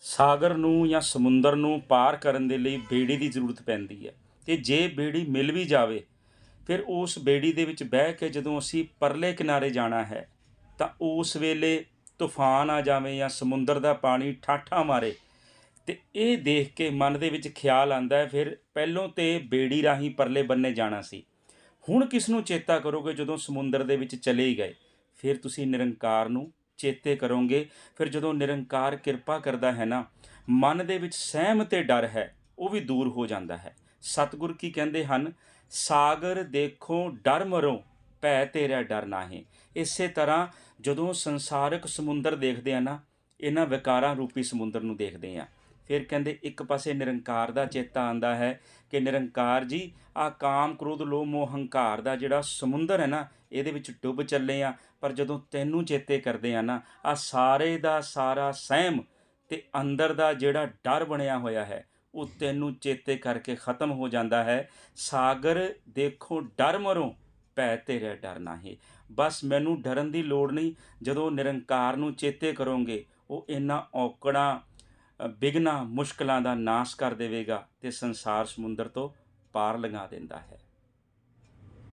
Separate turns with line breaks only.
ਸਾਗਰ ਨੂੰ ਜਾਂ ਸਮੁੰਦਰ ਨੂੰ ਪਾਰ ਕਰਨ ਦੇ ਲਈ ਬੇੜੀ ਦੀ ਜ਼ਰੂਰਤ ਪੈਂਦੀ ਹੈ। ਤੇ ਜੇ ਬੇੜੀ ਮਿਲ ਵੀ ਜਾਵੇ, ਫਿਰ ਉਸ ਬੇੜੀ ਦੇ ਵਿੱਚ ਬਹਿ ਕੇ ਜਦੋਂ ਅਸੀਂ ਪਰਲੇ ਕਿਨਾਰੇ ਜਾਣਾ ਹੈ, ਤਾਂ ਉਸ ਵੇਲੇ ਤੂਫਾਨ ਆ ਜਾਵੇ ਜਾਂ ਸਮੁੰਦਰ ਦਾ ਪਾਣੀ ਠਾਠਾ ਮਾਰੇ, ਤੇ ਇਹ ਦੇਖ ਕੇ ਮਨ ਦੇ ਵਿੱਚ ਖਿਆਲ ਆਂਦਾ ਹੈ, ਫਿਰ ਪਹਿਲੋਂ ਤੇ ਬੇੜੀ ਰਾਹੀਂ ਪਰਲੇ ਬੰਨੇ ਜਾਣਾ ਸੀ। ਹੁਣ ਕਿਸ ਨੂੰ ਚੇਤਾ ਕਰੋਗੇ ਜਦੋਂ ਸਮੁੰਦਰ ਦੇ ਵਿੱਚ ਚਲੇ ਹੀ ਗਏ? ਫਿਰ ਤੁਸੀਂ ਨਿਰੰਕਾਰ ਨੂੰ ਚੇਤੇ ਕਰੋਗੇ। ਫਿਰ ਜਦੋਂ ਨਿਰੰਕਾਰ ਕਿਰਪਾ ਕਰਦਾ ਹੈ ਨਾ, ਮਨ ਦੇ ਵਿੱਚ ਸਹਿਮ ਤੇ ਡਰ ਹੈ, ਉਹ ਵੀ ਦੂਰ ਹੋ ਜਾਂਦਾ ਹੈ। ਸਤਿਗੁਰ ਕੀ ਕਹਿੰਦੇ ਹਨ? ਸਾਗਰ ਦੇਖੋ, ਡਰ ਮਰੋ, ਭੈ ਤੇਰਾ ਡਰ ਨਾਹੀਂ। ਇਸੇ ਤਰ੍ਹਾਂ ਜਦੋਂ ਸੰਸਾਰਿਕ ਸਮੁੰਦਰ ਦੇਖਦੇ ਆ ਨਾ, ਇਹਨਾਂ ਵਿਕਾਰਾਂ ਰੂਪੀ ਸਮੁੰਦਰ ਨੂੰ ਦੇਖਦੇ ਆ। ਫਿਰ ਕਹਿੰਦੇ ਇੱਕ ਪਾਸੇ ਨਿਰੰਕਾਰ ਦਾ ਚੇਤਾ ਆਂਦਾ ਹੈ ਕਿ ਨਿਰੰਕਾਰ ਜੀ ਆ ਕਾਮ, ਕ੍ਰੋਧ, ਲੋਭ, ਮੋਹ, ਹੰਕਾਰ ਦਾ ਜਿਹੜਾ ਸਮੁੰਦਰ ਹੈ ਨਾ, ਇਹਦੇ ਵਿੱਚ ਡੁੱਬ ਚੱਲੇ ਆ। ਪਰ ਜਦੋਂ ਤੈਨੂੰ ਚੇਤੇ ਕਰਦੇ ਆ ਨਾ ਆ ਸਾਰੇ ਦਾ ਸਾਰਾ ਸਹਿਮ ਤੇ ਅੰਦਰ ਦਾ ਜਿਹੜਾ ਡਰ ਬਣਿਆ ਹੋਇਆ ਹੈ, ਉਹ ਤੈਨੂੰ ਚੇਤੇ ਕਰਕੇ ਖਤਮ ਹੋ ਜਾਂਦਾ ਹੈ। ਸਾਗਰ, ਦੇਖੋ, ਡਰ ਮਰੋ ਪੈ ਤੇਰੇ ਡਰ ਨਾਹੀਂ। ਬਸ ਮੈਨੂੰ ਡਰਨ ਦੀ ਲੋੜ ਨਹੀਂ। ਜਦੋਂ ਨਿਰੰਕਾਰ ਨੂੰ ਚੇਤੇ ਕਰੋਗੇ, ਉਹ ਇਹਨਾਂ ਔਕੜਾਂ ਅ, ਬਿਘਨਾਂ ਮੁਸ਼ਕਲਾਂ ਦਾ ਨਾਸ਼ ਕਰ ਦੇਵੇਗਾ ਤੇ ਸੰਸਾਰ ਸਮੁੰਦਰ ਤੋਂ ਪਾਰ ਲੰਘਾ ਦਿੰਦਾ ਹੈ।